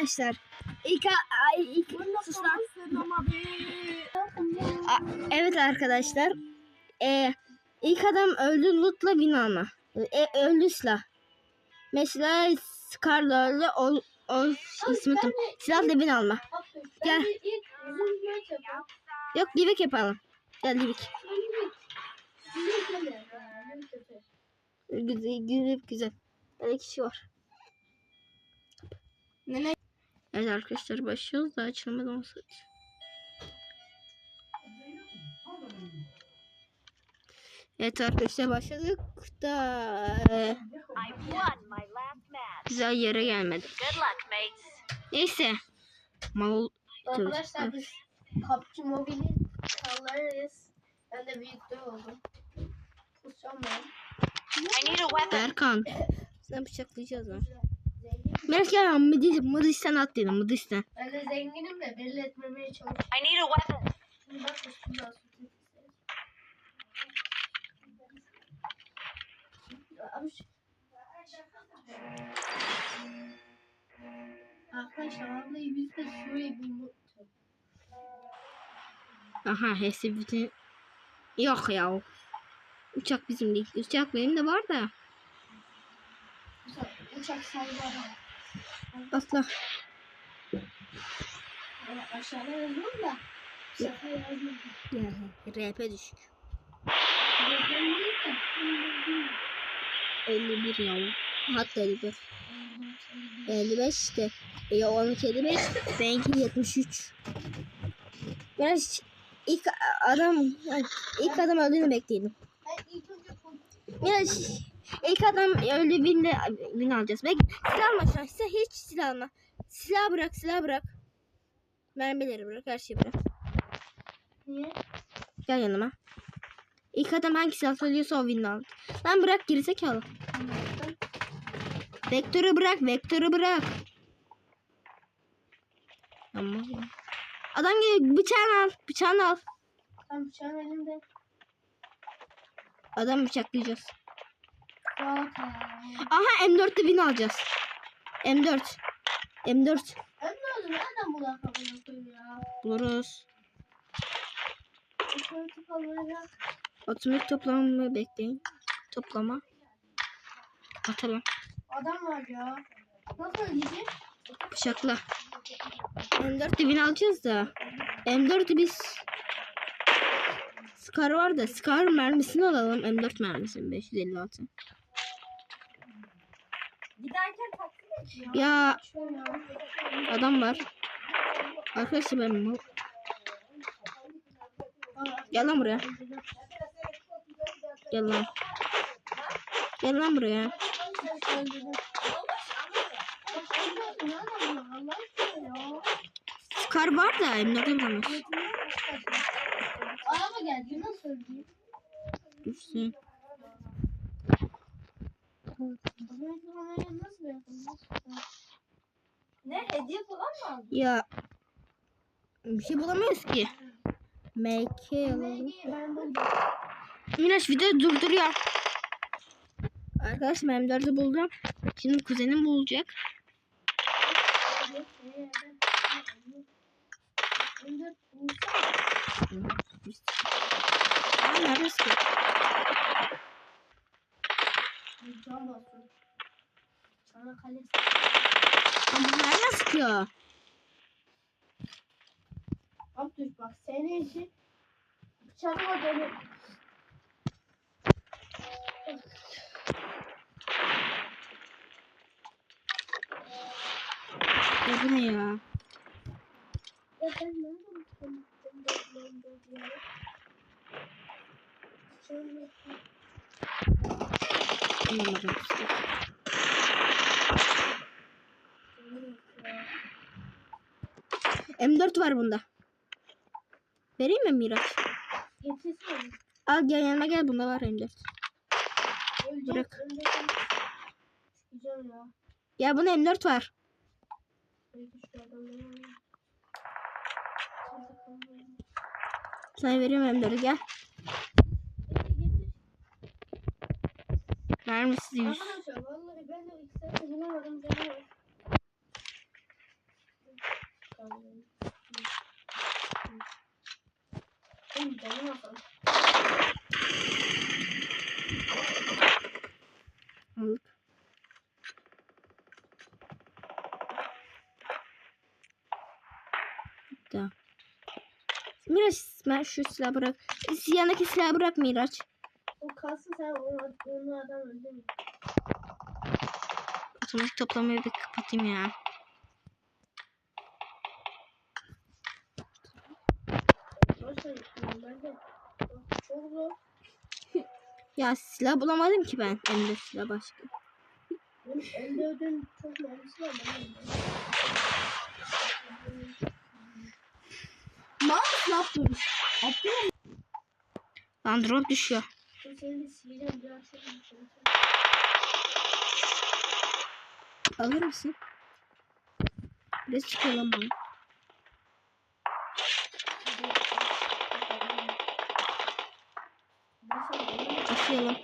Arkadaşlar ilk, ay, ilk sus lan. A- Evet arkadaşlar. Ee, ilk adam öldü lootla win alma. E, öldü silah. Mesela Scar'la öldü. O, o ismi unuttum. Silahla win alma. Gel. Yok Livik yapalım. Gel Livik. Güzel, güzel, güzel. Böyle kişi var. Ne Evet arkadaşlar başlıyoruz da açılmadı olsaydı. Evet arkadaşlar başladık da e, güzel yere gelmedi. Neyse. Mal Arkadaşlar biz PUBG Mobile'in kanallarıyız. Ben de büyükte oldum. Kusacağım ben. Berkan. Sen bıçaklayacağız ha. Merak ya Mıdis, Mıdis'ten at dedim Mıdis'ten. Ben de zenginim de belli etmemeye çalışıyorum. I need a weapon. Bak üstümde. Abi Arkadaşlar biz de. Aha hepsi bütün. Yok ya. Uçak bizim değil. Uçak benim de var da. Mesela uçak sahibi adam. Atla. Yani aşağıda yazıyorum da. Şaka yazmadım. Ya, RP düşük. Ben değil de. 51 ya. Hatta 51. 55 işte. E, 12 55. Benimki 73. Biraz ilk adam ilk adam öldüğünü bekleyelim. Ben ilk önce kontrol Biraz ilk adam öldü binle bin alacağız. Bek silah. Silah hiç silah alma. Silah bırak, silah bırak. Mermileri bırak, her şeyi bırak. Niye? Gel yanıma. İlk adam hangi silah söylüyorsa o win aldı. Lan bırak gerizekalı. Vektörü bırak, vektörü bırak. Tamam. Adam geliyor, bıçağını al, bıçağını al. Tam bıçağın elimde. Adam bıçaklayacağız. Aha M4'te win alacağız. M4. M4 Ben ne oldu? Nereden bu lakabını koyuyor ya? buluruz. Otomatik toplamamı bekleyin. Toplama. Atalım. Adam var ya. Nasıl ödeyecek? Bıçakla. M4'te win alacağız da. M4'te biz Scar var da Scar mermisini alalım. M4 mermisini 556. Giderken taksi bekliyor. Ya adam var. Arkadaşlar ben mal. Gel lan buraya. Gel lan. Gel lan buraya. Scar var da M4'e bulamaz. Araba geldi nasıl öldü? Düşsün. Ne hediye falan mı? Ya bir şey bulamıyoruz ki. MK alalım. Miraç videoyu durduruyor. Arkadaşlar ben M4'ü buldum. Şimdi kuzenim bulacak. Aa neresi ki? Çanakkale Aa, bu nereden sıkıyor? Abdüş bak senin için bıçakla dönüp Ya bu ne ya? Ya ben nereden tanıdım ben ya? Şöyle Anlamadım. M4 var bunda. Vereyim mi Miraç? Al gel yanıma gel bunda var M4. Öleceğim. Bırak. Ya. Bunda M4 var. Sana veriyorum M4'ü gel. Mermisi 100. Arkadaşlar vallahi ben de sefer bulamadım. Aldık. Tamam. Miraç ben şu silahı bırak. Yanındaki silahı bırak Miraç. Kalsın sen onu, onu adam öldürme. Otomatik toplamayı bir kapatayım ya. Ya silah bulamadım ki ben. Elimde silah başka. Benim elde ödüm çok mermisi var. Ne yaptın? Attın mı? Lan drone düşüyor. Bu seni de sileceğim. Biraz şey yapacağım. Alır mısın? Biraz çıkıyor lan bana. Taşıyalım.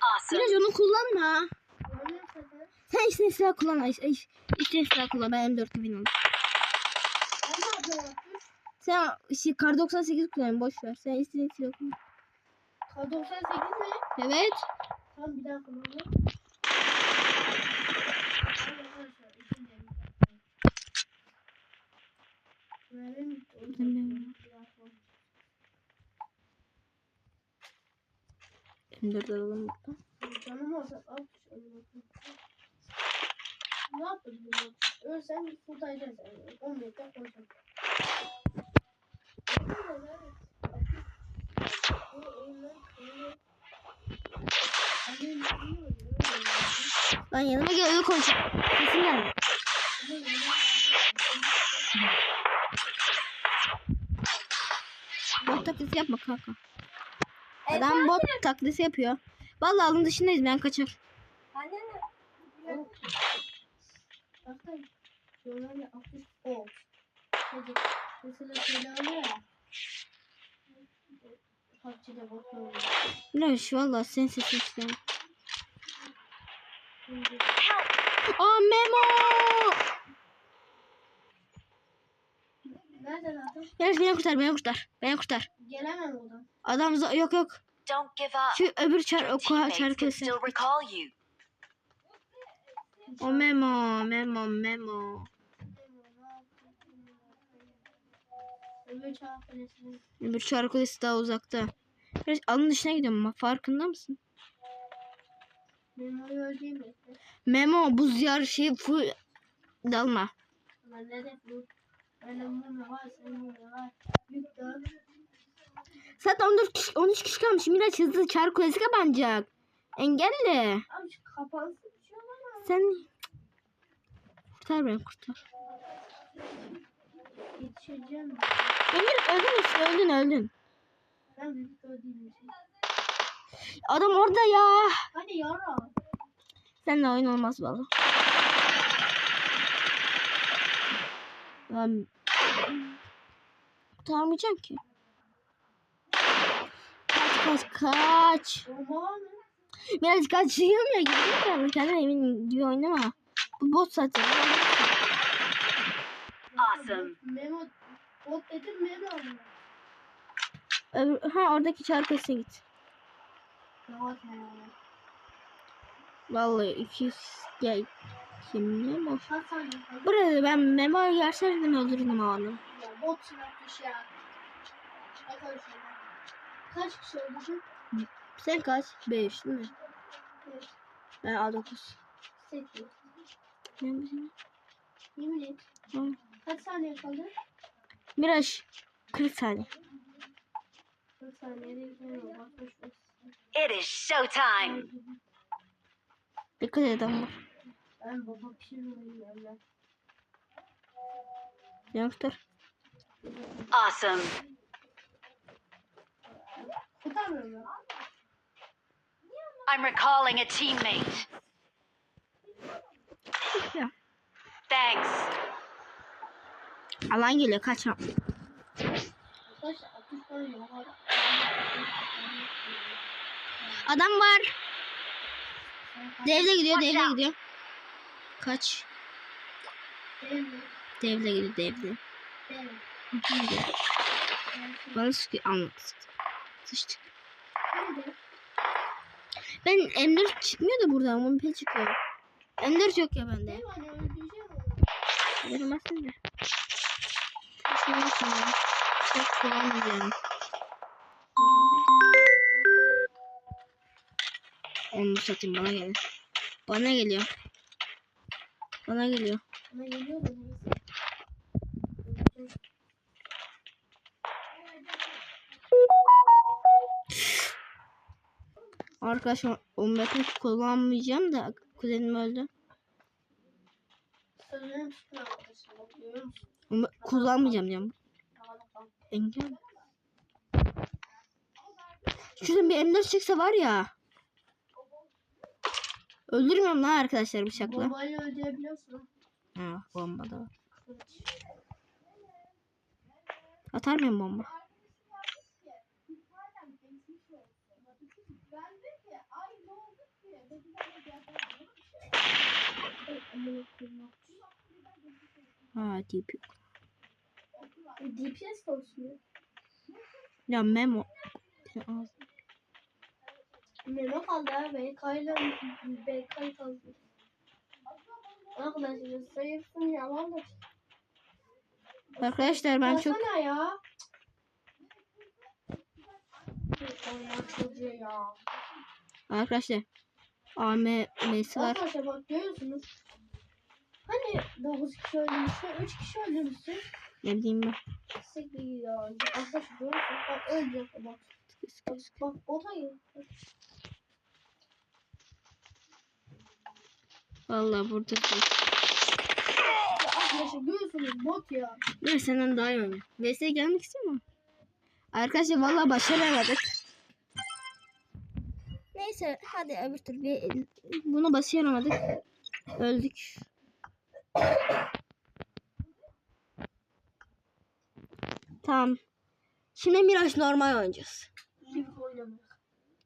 Awesome. Biraz onu kullanma. Kullanıyorum zaten. Sen işte silah kullan. İşte silah kullan. Ben M4 bin aldım. Ben ne yapıyorum? Sen işte kar 98 kullan. Boş ver. Sen istediğin silah kullan. K98 mi? Evet. Tamam bir daha kullanalım. Arkadaşlar, ikinci elini Mermim bitti, onu Benim de takıyorum. Biraz sonra. M4 alalım buradan. Canım olsa al. Ne yaptın bunu? Ölsen kurtaracaksın seni. 10 metre koyacağım. Lan yanıma gel öyle konuşayım. Sesin geldi. Bot taklidi yapma kanka. Adam bot taklidi yapıyor. Vallahi alın dışındayız ben kaçar. Bakın. Şöyle 60 ol. Hadi. Mesela şöyle oluyor ya. PUBG'de bot oluyor. Ne şu vallahi sen istemiyorum. Şimdi Aa Memo! Nerede zaten? Gel beni kurtar beni kurtar. Beni kurtar. Gelemem oradan. Adam yok yok. Don't give up. Şu öbür çar o koha teammates O Memo Memo Memo. Öbür çağ kulesine. Öbür çarkısı daha uzakta. Biraz alın dışına gidiyorum ama farkında mısın? Memo'yu öldüreyim mi? Memo buz yar şey full dalma. Bu? Zaten 14 kişi, 13 kişi kalmış. Miraç hızlı çark kulesi kapanacak. Engelle. Abi şu kapansın. Sen kurtar beni kurtar. Yetişeceğim. Emir öldün işte öldün öldün. Ben. Adam orada ya. Hadi yara. Seninle oyun olmaz valla. Ben kurtarmayacağım ki. Kaç kaç kaç. Mı? Biraz kaçıyorum ya gidiyorum ya. Kendine emin gibi oynama. Bu bot zaten. Awesome. Memo. Bot dedim Memo. Öbür, ha oradaki çarkısına git. Vallahi 200 gel. Kim Memo? Kaç saniye kaldı? Burada ben Memo'yu gerçekten öldürdüm o adamı. Ya bot silahmış ya. Kaç kişi öldürdün? Sen kaç? 5 değil mi? Ben A9. Sekiz. Ne bu? Yemin et. Hı. Kaç saniye kaldı? Miraç 40 saniye. 40 saniyede gidiyorum. Bak boş boş. It is showtime. Dikkat et var. Ben baba pişirmeyeyim ben. Youngster. Awesome. Kurtarmıyorum ya. I'm recalling a teammate. Ya. Thanks. Alan geliyor kaçma. Arkadaşlar 60 tane yok. Adam var. Devle gidiyor, devle gidiyor. Kaç. Devle gidiyor, devle. Bana sıkıyor. Anlat. Sıçtık. Ben M4 çıkmıyor da buradan. Bunu pek çıkıyor. M4 yok ya bende. Onu. Veremezsin de. Yapma ya. Çok kullanmayacağım. Onu satayım bana gel. Bana geliyor. Bana geliyor. Ama geliyor Arkadaşlar 15 kullanmayacağım da kuzenim öldü. Kullanmayacağım diyorum. Engel. Şuradan bir M4 çıksa var ya. Öldürmüyorum lan arkadaşlar bıçakla. Bombayla öldürebiliyorsun. Ha bomba da var. Atar mıyım bomba? Ha tip yok. DPS olsun. Ya memo. Memo kaldı ha. BK'yla BK kaldı. Arkadaşlar sayısın yalan da. Arkadaşlar ben çok Baksana çocuğu ya. arkadaşlar AMM'si var. Arkadaşlar bak görüyorsunuz. Hani 9 kişi öldürmüşsün, 3 kişi öldürmüşsün. Ne bileyim ben. Siktir ya. Arkadaşlar görüyorsunuz. Bak ölecek bak. Bak, bak bota gir. Bak. Vallahi burada. Ya Arkadaşlar görüyorsunuz bot ya. Ben senden daha iyi oynuyorum. VS'ye gelmek istiyor mu? Arkadaşlar vallahi başaramadık. Neyse hadi öbür tur bir bunu başaramadık. Öldük. Tamam. Şimdi Miraç normal oynayacağız.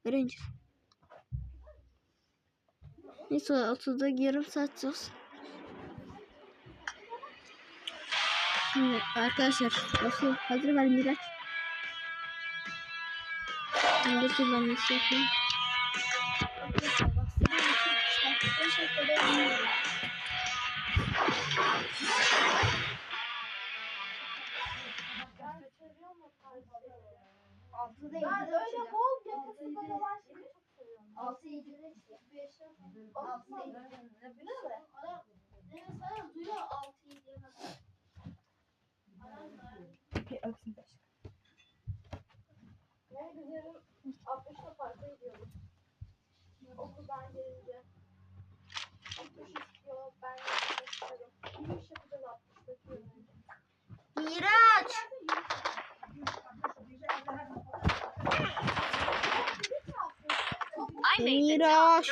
Öğreneceğiz. Neyse 30'da yarım saat olsun. Şimdi arkadaşlar nasıl hazır ver Miraç. Şimdi ben nasıl yapayım? Altı değil. Ben öyle bol yakasında dolaşmayı çok seviyorum. Altı yedi beş altı değil. Biliyor musun? Adam evet sana duyuyor altı yediye kadar. Adam da. Ne güzelim 60'ta parka gidiyorum. Okuldan gelince. 60 istiyor. Ben de istiyorum. Yürüyüş yapacağız 60'daki yönünce. Miraç! Miraç!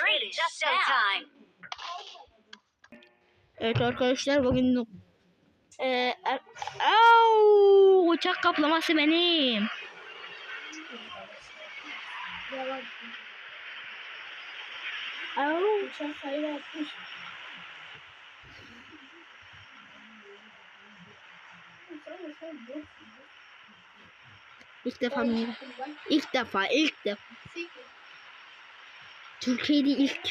Evet arkadaşlar bugün ee, er- Au! uçak kaplaması benim. Au! Uçak sayı 60. Sen de sen yok. İlk defa Miraç. İlk defa, ilk defa. Türkiye'de ilk.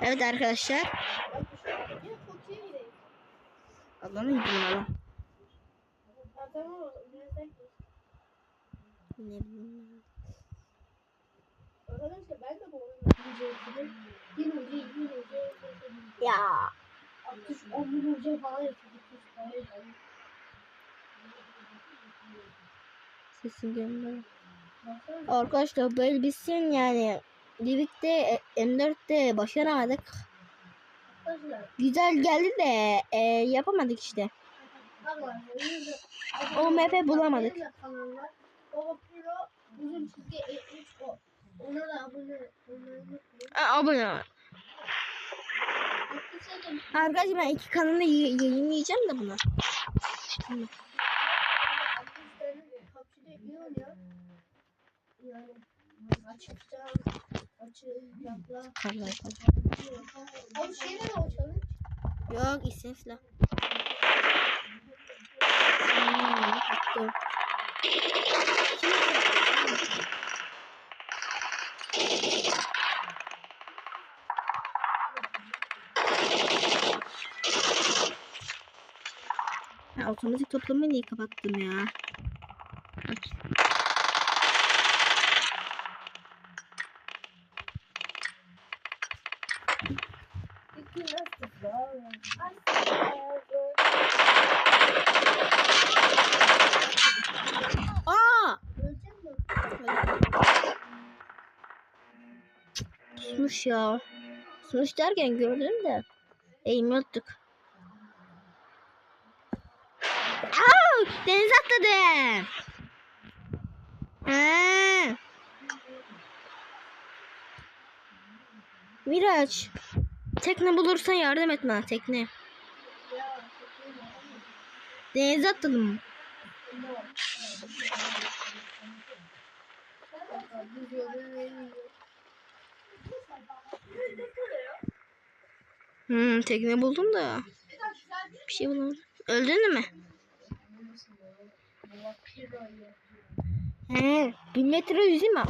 Evet arkadaşlar. Allah'ın izniyle Allah. Ne bileyim. Arkadaşlar ben de bu oyunu izleyeceğim. Bir hoca, iki hoca, Ya. 60, 10 bin hoca falan yapıyorduk. Sesim gelmiyor. Arkadaşlar böyle bitsin yani. Livik'te e, M4'te başaramadık. Güzel geldi de e, yapamadık işte. O map'i bulamadık. Baba Pro uzun çizgi 73 o. Ona da abone olmayı abone ol. Arkadaşlar ben iki kanalı y- yayınlayacağım da buna. Şimdi. arkadaşlarım PUBG'de iyi oynuyor. Yani açıkta açı yapla. Karlar Abi şeyde de o çalış. Yok isefle. Hmm, Ya, otomatik toplamayı niye kapattım ya? Aç. Aa! Susmuş ya. Susmuş derken gördüm de. Eğim yoktuk. Aa! Denize Ha. Miraç. Tekne bulursan yardım et bana tekne. Denize atladım. Hmm, tekne buldum da. Bir şey bulamadım. Öldün mü? He, bir metre yüzeyim mi?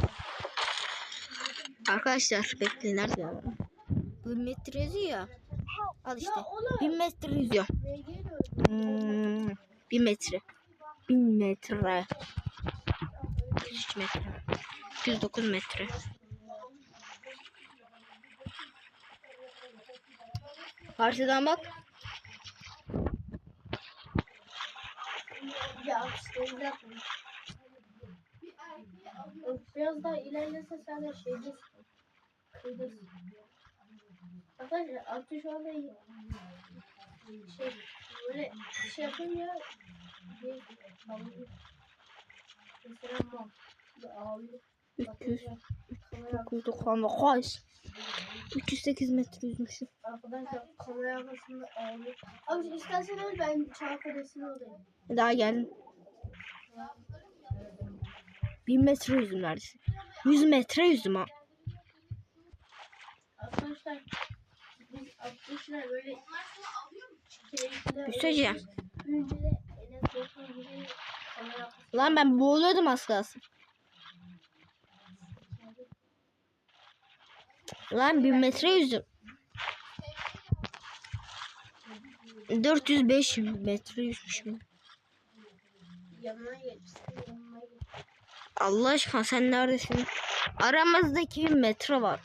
Arkadaşlar bekleyin nerede ya? Bir metre yüzüyor ya. Al işte. Bir metre yüzüyor. Hmm, bir metre. Bin metre. 103 metre. 109 metre. Karşıdan bak. Ya işte yapma. Biraz daha ilerlese sen de şeydesin. Kıydasın. Arkadaşlar Abdü şu anda şey böyle şey yapınca şey ağlıyor. Mesela mal. Böyle ağlıyor. 300, Kamera 999. 308 metre yüzmüşüm. Arkadaşlar kamera arkasında ağlıyor. Abi istersen öyle ben Çanakkale'sine olayım. Daha geldim. 1000 metre yüzdüm neredeyse. 100 metre yüzdüm ha. Arkadaşlar biz arkadaşlar böyle Lan ben boğuluyordum az kalsın. Lan 1000 metre yüzdüm. 405 metre yüzmüşüm. Allah aşkına sen neredesin? Aramızda 2000 metre var.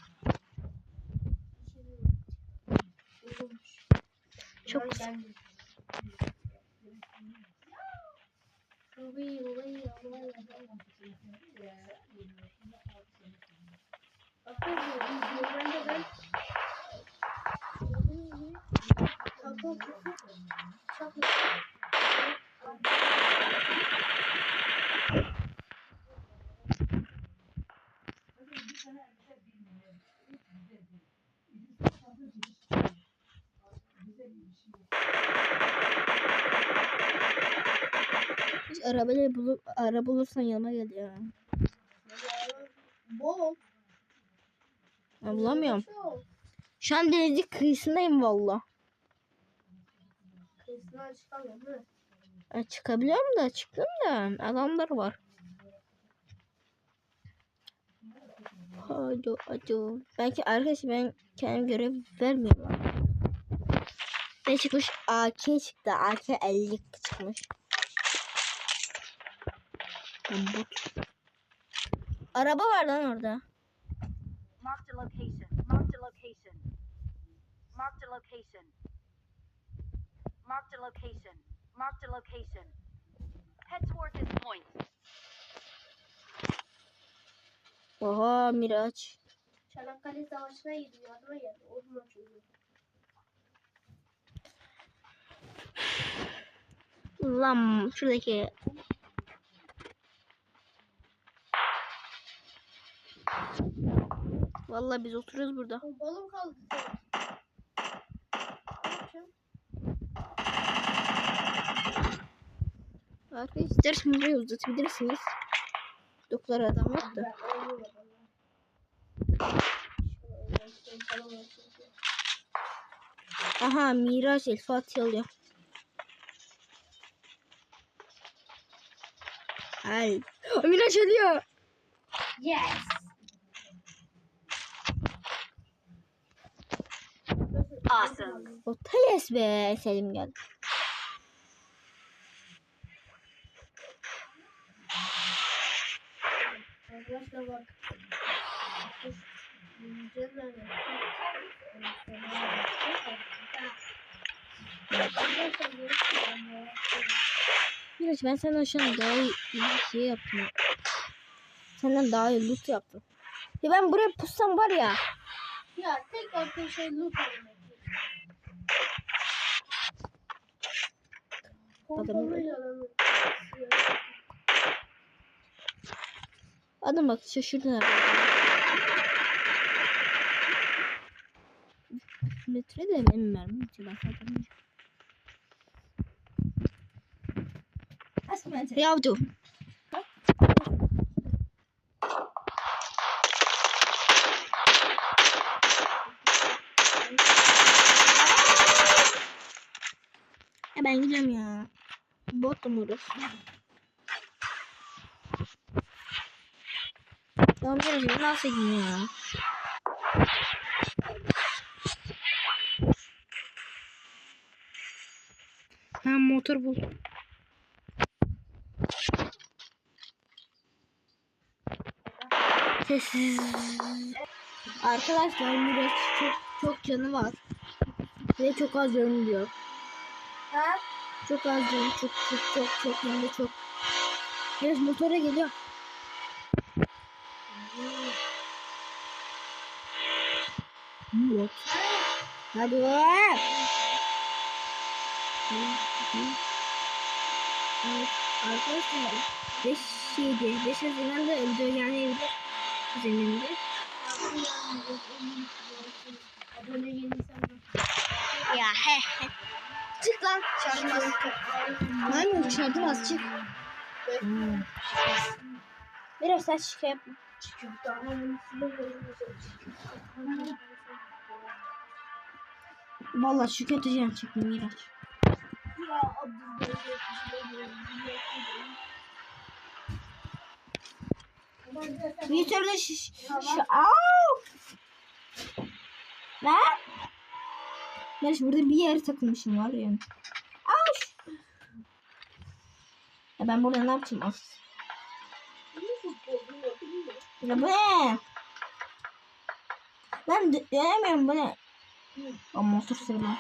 Çok kısa. Hiç arabayla bulup ara bulursan yanıma gel ya. Bol. Ben bulamıyorum. Şu an denizin kıyısındayım valla. Kıyısından çıkamıyorum değil mi? Ya çıkabiliyorum da çıktım da adamlar var. Hadi hadi. Belki arkadaş ben kendim görev vermiyorum. Ne çıkmış? AK çıktı. AK 50 çıkmış. Araba var lan orada. Marked a location. Marked a location. Marked a location. Marked a location. Marked a location. Head toward this point. Oha Miraç. Çanakkale Savaşı'na gidiyor. Yardıma geldi. O zaman çocuğu. Lan şuradaki Vallahi biz oturuyoruz burada. Balım kaldı. Arkadaşlar şimdi uzatabilirsiniz. Doktor adam yok da. Aha Miraç El Fatih alıyor. Ay. Miraç ölüyor. Yes. Awesome. O Thales be Selim geldi. Arkadaşlar bak. Miraç ben senden şu an daha iyi şey yaptım. Senden daha iyi loot yaptım. Ya ben buraya pussam var ya. Ya tek arkadaşlar loot oynamak. Pompalıyla adamı. Adam bak şaşırdın abi. Metre de benim mermim. Ben zaten Yavdu. Ya ben gidiyorum ya. Botum orası. Tamam geleceğim. Nasıl gidiyor ya? Ha motor bul. Sessiz. Arkadaşlar Miraç çok çok canı var. Ve çok az canı diyor. Ha? Çok az canı çok çok çok çok hem çok. Miraç motora geliyor. Yok. Hadi oğlum. Evet, arkadaşlar 5 şeydi. 5 Haziran'da öldü yani evde gelirsen Ya he he. Çık lan. Çarpmaz. Maymun çarptım az çık. Biraz sen şike yapma. Valla şu kötü can çıktı Miraç. Bir türlü şiş. Şu au. Lan. Miraç burada bir yere takılmışım var ya. Au. Ya ben burada ne yapayım az. Ya bu ne? Ben de- dönemiyorum bu ne? O motor sevmem.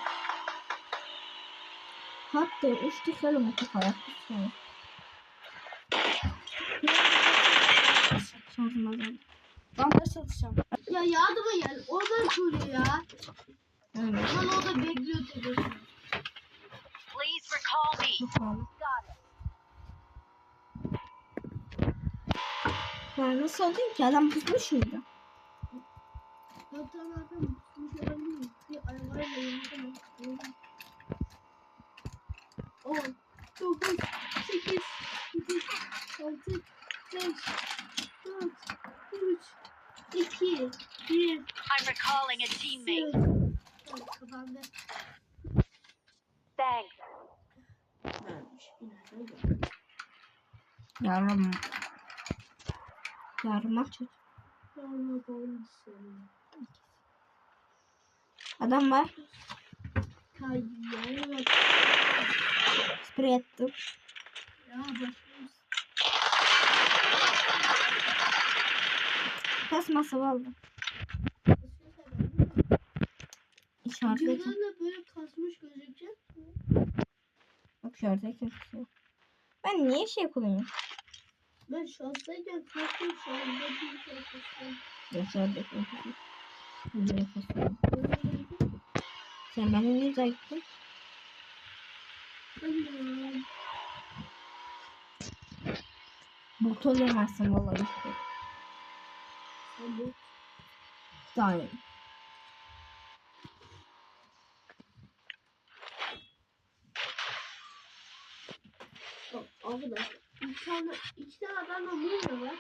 Hatta kere motor hayat. Şarjım azaldı. Ben de satacağım. Ya yardıma gel. Oradan soruyor ya. Evet. Lan orada bekliyor telefon. Please recall me. Bakalım. Got it. Ya nasıl oldu ki? Adam pusmuş muydu? Hatta zaten tutmuş olabilir. Bir arabayla yanında On, dokuz, sekiz, yedi, altı, beş, dört, üç, iki, bir, I'm recalling a teammate. Kapandı. Thanks. Yarım. Yarım aç. Adam var. Sprey attım. Kasması vardı. İçeride Videolarla böyle kasmış gözükecek. Bak şöyle kesiyor. Ben niye şey kullanıyorum? Ben şanslıyken kasmış şu anda bir şey kasmış. Gösterdi kesiyor. Buraya kesiyor. Sen benden niye zayıftın? Bot olamazsın vallahi. Sen bu. avına. İki tane, iki tane adam avına var.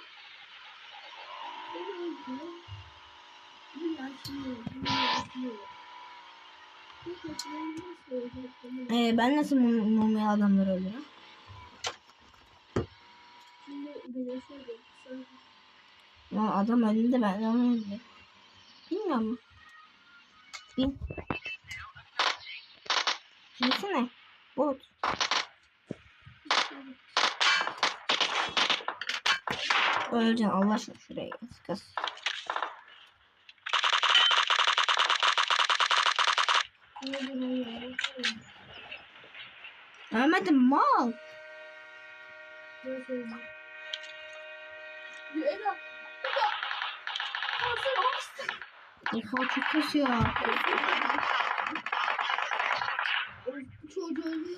Beni öldü. Bir yaşlıyor, bir yaşlıyor. Ee, ben nasıl mum, mumya adamları öldürüyorum? Şimdi beni adam öldü de ben onu öldü. Bilmiyorum. Bin. Gitsene. Bot. Öleceksin Allah aşkına şuraya. Kız. Ölmedim mal. Oha çok kasıyor.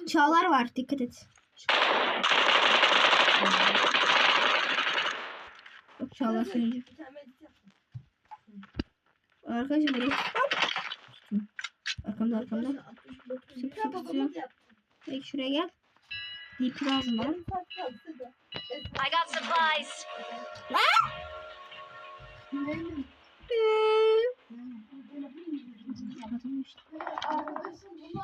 Çağlar var dikkat et. Bak çağlar sürücü. Arkadaşlar buraya. Arkamda arkamda. Sık sık tutuyor. Peki şuraya gel. DP lazım bana. I got supplies. Arkadaşım bunu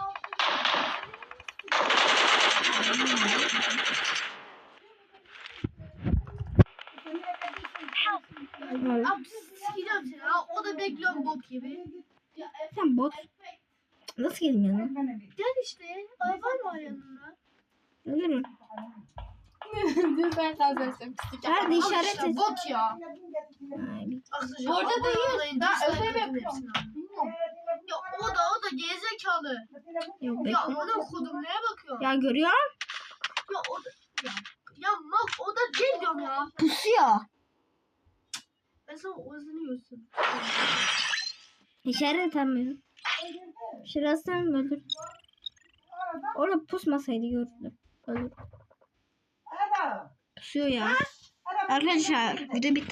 Öyle. Abi sikeceğim seni ha. O da bok gibi. Ya, e, Sen bot. Nasıl geleyim yanına? Gel işte. Hayvan var yanında. Ölürüm. ben kazanırsam pislik Hadi Al işaret işte, et. Bot ya. Ay, bir- Orada değil. Ben öyle Ya o da o da gerizekalı. Yok Ya bekle. ona okudum neye bakıyorsun? Ya görüyor? Ya o da ya, ya mal o da değil diyorum ya. Pusuyor. Ben sana özünü göstereyim. İşaret edemiyorum. Şurasından ölür. Orada pusmasaydı görürdüm. Ölür. Pusuyor ya. Arkadaşlar video bitti.